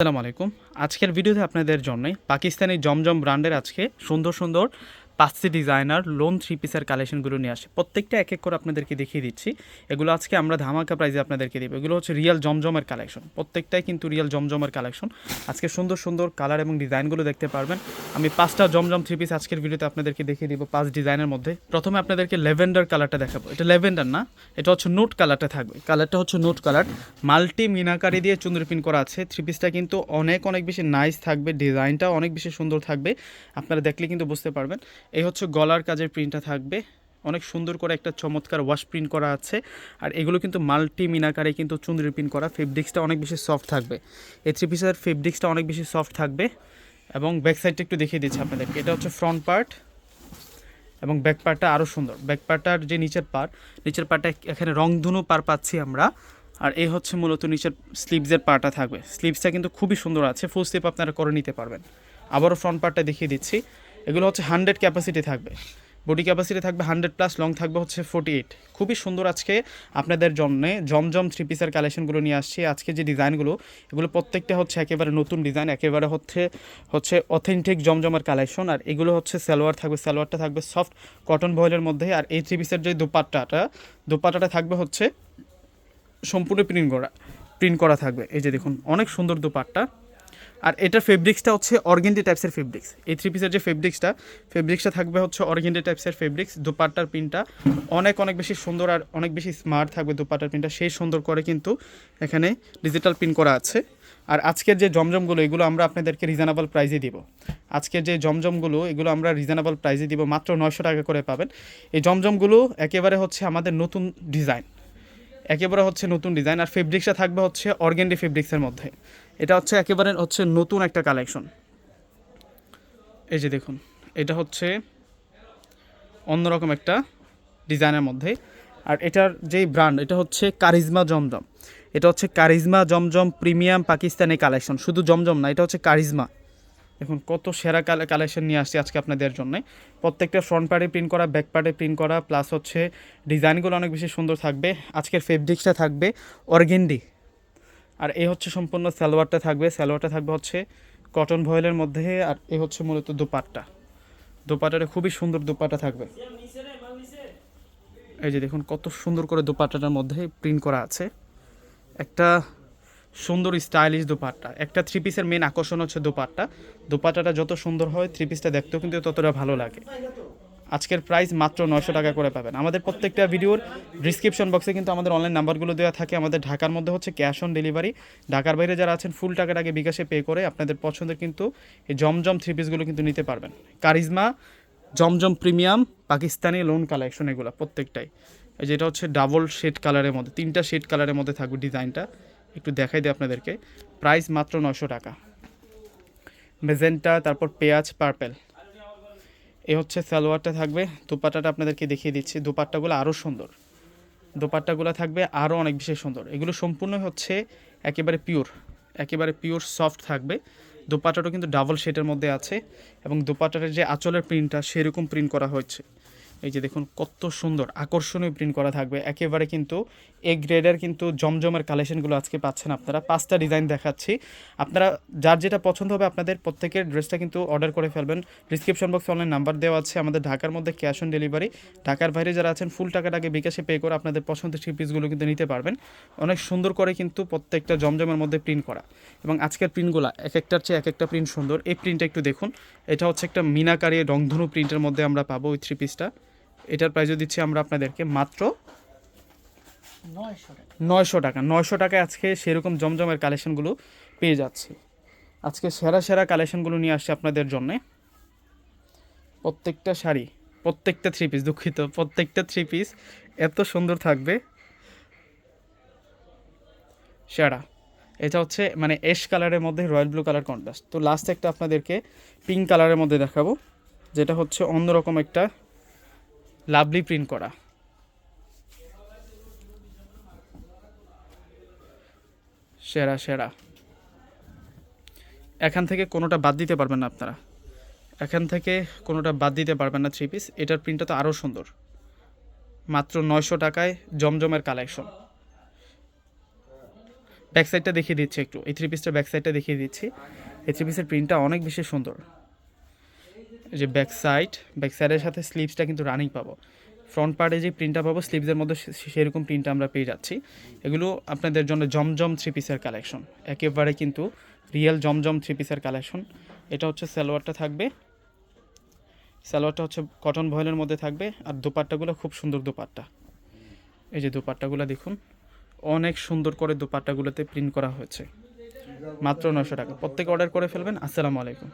আসসালামু আলাইকুম। আজকের ভিডিওতে আপনাদের জন্যই পাকিস্তানি জমজম ব্র্যান্ডের আজকে সুন্দর সুন্দর পাঁচটি ডিজাইনার লোন থ্রি পিসের কালেকশনগুলো নিয়ে আসে। প্রত্যেকটা এক এক করে আপনাদেরকে দেখিয়ে দিচ্ছি। এগুলো আজকে আমরা ধামাকা প্রাইজে আপনাদেরকে দেবো। এগুলো হচ্ছে রিয়েল জমজমের কালেকশন প্রত্যেকটাই কিন্তু রিয়েল জমজমের কালেকশন আজকে সুন্দর সুন্দর কালার এবং ডিজাইনগুলো দেখতে পারবেন। আমি পাঁচটা জমজম থ্রি পিস আজকের ভিডিওতে আপনাদেরকে দেখিয়ে দিব পাঁচ ডিজাইনের মধ্যে। প্রথমে আপনাদেরকে লেভেন্ডার কালারটা দেখাবো। এটা লেভেন্ডার না, এটা হচ্ছে নোট কালারটা থাকবে। কালারটা হচ্ছে নোট কালার মাল্টি মিনাকারি দিয়ে চুন্দরি পিন করা আছে। থ্রি পিসটা কিন্তু অনেক অনেক বেশি নাইস থাকবে। ডিজাইনটা অনেক বেশি সুন্দর থাকবে। আপনারা দেখলে কিন্তু বুঝতে পারবেন। এই হচ্ছে গলার কাজের প্রিন্টটা থাকবে। অনেক সুন্দর করে একটা চমৎকার ওয়াশ প্রিন্ট করা আছে। আর এগুলো কিন্তু মাল্টি মিনাকারে কিন্তু চুন্দরি প্রিন্ট করা। ফেব্রিক্সটা অনেক বেশি সফট থাকবে। এই থ্রি পিসের ফেব্রিক্সটা অনেক বেশি সফট থাকবে। এবং ব্যাক সাইডটা একটু দেখিয়ে দিচ্ছি আপনাদেরকে। এটা হচ্ছে ফ্রন্ট পার্ট এবং ব্যাক পার্টটা আরও সুন্দর। ব্যাক পার্টটার যে নিচের পার্ট নিচের পার্টটা এখানে রংধনু পার পাচ্ছি আমরা। আর এই হচ্ছে মূলত নিচের স্লিভসের পার্টটা থাকবে। স্লিভসটা কিন্তু খুবই সুন্দর আছে। ফুল স্লিপ আপনারা করে নিতে পারবেন। আবারও ফ্রন্ট পার্টটা দেখিয়ে দিচ্ছি। এগুলো হচ্ছে হান্ড্রেড ক্যাপাসিটি থাকবে। বডি ক্যাপাসিটি থাকবে হান্ড্রেড প্লাস, লং থাকবে হচ্ছে ফোর্টি এইট। খুবই সুন্দর আজকে আপনাদের জন্য জমজম থ্রি পিসের কালেকশনগুলো নিয়ে আসছি। আজকে যে ডিজাইনগুলো, এগুলো প্রত্যেকটা হচ্ছে একেবারে নতুন ডিজাইন, একেবারে হচ্ছে হচ্ছে অথেন্টিক জমজমের কালেকশন। আর এগুলো হচ্ছে সালোয়ার থাকবে, সালোয়ারটা থাকবে সফট কটন ভয়েলের মধ্যে। আর এই থ্রি পিসের যে দুপাট্টাটা দুপাট্টাটা থাকবে হচ্ছে সম্পূর্ণ প্রিন্ট করা প্রিন্ট করা থাকবে। এই যে দেখুন, অনেক সুন্দর দুপাট্টা। আর এটার ফেব্রিক্সটা হচ্ছে অর্গেন্ডি টাইপসের ফেব্রিক্স এই থ্রি পিসের যে ফেব্রিক্সটা ফেব্রিক্সটা থাকবে হচ্ছে অর্গেন্ডি টাইপসের ফেব্রিক্স দুপাট্টার প্রিন্টটা। অনেক অনেক বেশি সুন্দর আর অনেক বেশি স্মার্ট থাকবে দুপাট্টার প্রিন্টটা, সেই সুন্দর করে কিন্তু এখানে ডিজিটাল প্রিন্ট করা আছে। আর আজকের যে জমজমগুলো, এগুলো আমরা আপনাদেরকে রিজনেবল প্রাইজে দিব। আজকের যে জমজমগুলো, এগুলো আমরা রিজনেবল প্রাইজে দিব, মাত্র নয়শো টাকা করে পাবেন। এই জমজমগুলো একেবারে হচ্ছে আমাদের নতুন ডিজাইন একেবারে হচ্ছে নতুন ডিজাইন আর ফেব্রিক্সটা থাকবে হচ্ছে অর্গেন্ডি ফেব্রিক্সের মধ্যে। এটা হচ্ছে একেবারে হচ্ছে নতুন একটা কালেকশন এই যে দেখুন, এটা হচ্ছে অন্যরকম একটা ডিজাইনের মধ্যে। আর এটার যেই ব্র্যান্ড এটা হচ্ছে কারিজমা জমজম এটা হচ্ছে charisma Zamzam premium Pakistani collection শুধু জমজম না, এটা হচ্ছে কারিজমা দেখুন, কত সেরা কালেকশন নিয়ে আসছি আজকে আপনাদের জন্য। প্রত্যেকটা ফ্রন্ট পার্টে প্রিন্ট করা ব্যাক পার্টে প্রিন্ট করা প্লাস হচ্ছে ডিজাইনগুলো অনেক বেশি সুন্দর থাকবে। আজকের ফেব্রিক্সটা থাকবে অর্গেন্ডি আর এই হচ্ছে সম্পূর্ণ সালোয়ারটা থাকবে। সালোয়ারটা থাকবে হচ্ছে কটন ভয়েলের মধ্যে আর এ হচ্ছে মূলত দুপাট্টা। দুপাট্টাটা খুবই সুন্দর দুপাট্টা থাকবে। এই যে দেখুন কত সুন্দর করে দুপাট্টাটার মধ্যে প্রিন্ট করা আছে। একটা সুন্দর স্টাইলিশ দুপাট্টা। একটা থ্রি পিসের মেন আকর্ষণ হচ্ছে দুপাট্টা। দুপাট্টাটা যত সুন্দর হয় থ্রি পিসটা দেখতেও কিন্তু ততটা ভালো লাগে। আজকের প্রাইস মাত্র নয়শো টাকা করে পাবেন। আমাদের প্রত্যেকটা ভিডিওর ডিসক্রিপশন বক্সে কিন্তু আমাদের অনলাইন নাম্বারগুলো দেওয়া থাকে। আমাদের ঢাকার মধ্যে হচ্ছে ক্যাশ অন ডেলিভারি ঢাকার বাইরে যারা আছেন ফুল আগে বিকাশে পে করে আপনাদের পছন্দের কিন্তু এই জমজম থ্রি পিসগুলো কিন্তু নিতে পারবেন। Charisma, Zamzam premium Pakistani lawn collection এগুলো প্রত্যেকটাই। যেটা হচ্ছে ডাবল শেড কালারের মধ্যে, তিনটা শেড কালারের মধ্যে থাকবে ডিজাইনটা একটু দেখাই দিই আপনাদেরকে। প্রাইস মাত্র নশো টাকা। মেজেন্টা তারপর পেঁয়াজ পার্পেল এ হচ্ছে সালোয়ারটা থাকবে। দুপাট্টাটা আপনাদেরকে দেখিয়ে দিচ্ছি। দুপাট্টাগুলো আরও সুন্দর। দুপাট্টাগুলো থাকবে আরও অনেক বিশেষ সুন্দর। এগুলো সম্পূর্ণ হচ্ছে একেবারে পিওর একেবারে পিওর সফট থাকবে। দুপাট্টাটা কিন্তু ডাবল শেডের মধ্যে আছে এবং দুপাট্টাটার যে আঁচলের প্রিন্টটা সেরকম প্রিন্ট করা হয়েছে। এই যে দেখুন, কত সুন্দর, আকর্ষণীয় প্রিন্ট করা থাকবে। একেবারে কিন্তু এ গ্রেডের কিন্তু জমজমের কালেকশনগুলো আজকে পাচ্ছেন আপনারা। পাঁচটা ডিজাইন দেখাচ্ছি। আপনারা, যার যেটা পছন্দ হবে আপনাদের প্রত্যেকের ড্রেসটা কিন্তু অর্ডার করে ফেলবেন। ডিসক্রিপশন বক্সে অনলাইন নাম্বার দেওয়া আছে। আমাদের ঢাকার মধ্যে ক্যাশ অন ডেলিভারি ঢাকার বাইরে যারা আছেন ফুল টাকাটাকে বিকাশে পে করে আপনাদের পছন্দের থ্রি পিসগুলো কিন্তু নিতে পারবেন। অনেক সুন্দর করে কিন্তু প্রত্যেকটা জমজমের মধ্যে প্রিন্ট করা। এবং আজকের প্রিন্টগুলো এক একটার চেয়ে এক একটা প্রিন্ট সুন্দর। এই প্রিন্টটা একটু দেখুন। এটা হচ্ছে একটা মিনাকারি রংধনু প্রিন্টের মধ্যে আমরা পাবো ওই থ্রি পিসটা এটার প্রাইসও দিচ্ছি আমরা আপনাদেরকে মাত্র নয়শো টাকা। নয়শো টাকায় আজকে সেরকম জমজমের কালেকশনগুলো পেয়ে যাচ্ছি। আজকে সেরা সেরা কালেকশনগুলো নিয়ে আসছে আপনাদের জন্যে। প্রত্যেকটা শাড়ি প্রত্যেকটা থ্রি পিস দুঃখিত প্রত্যেকটা থ্রি পিস এত সুন্দর থাকবে। সেরা। এটা হচ্ছে মানে এশ কালারের মধ্যে রয়্যাল ব্লু কালার কন্ট্রাস্ট তো লাস্ট একটা আপনাদেরকে পিঙ্ক কালারের মধ্যে দেখাবো যেটা হচ্ছে অন্যরকম একটা লাভলি প্রিন্ট করা। সেরা সেরা। এখান থেকে কোনোটা বাদ দিতে পারবেন না আপনারা। এখান থেকে কোনোটা বাদ দিতে পারবেন না থ্রি পিস এটার প্রিন্টটা তো আরও সুন্দর। মাত্র নয়শো টাকায় জমজমের কালেকশন ব্যাক সাইডটা দেখিয়ে দিচ্ছি একটু। এই থ্রি পিসটার ব্যাক সাইডটা দেখিয়ে দিচ্ছি। এই থ্রি পিসের প্রিন্টটা অনেক বেশি সুন্দর। যে ব্যাক সাইড ব্যাক সাইডের সাথে স্লিভসটা কিন্তু রানিং পাবো। ফ্রন্ট পার্টে যে প্রিন্টটা পাবো স্লিভসের মধ্যে সেরকম প্রিন্টটা আমরা পেয়ে যাচ্ছি। এগুলো আপনাদের জন্য জমজম থ্রি পিসের কালেকশন একেবারে কিন্তু রিয়েল জমজম থ্রি পিসের কালেকশন এটা হচ্ছে সালোয়ারটা থাকবে। সালোয়ারটা হচ্ছে কটন ভয়েলের মধ্যে থাকবে। আর দোপাট্টাগুলো খুব সুন্দর দোপাট্টা। এই যে দোপাট্টাগুলো দেখুন, অনেক সুন্দর করে দোপাট্টাগুলোতে প্রিন্ট করা হয়েছে। মাত্র নশো টাকা। প্রত্যেকে অর্ডার করে ফেলবেন। আসসালামু আলাইকুম।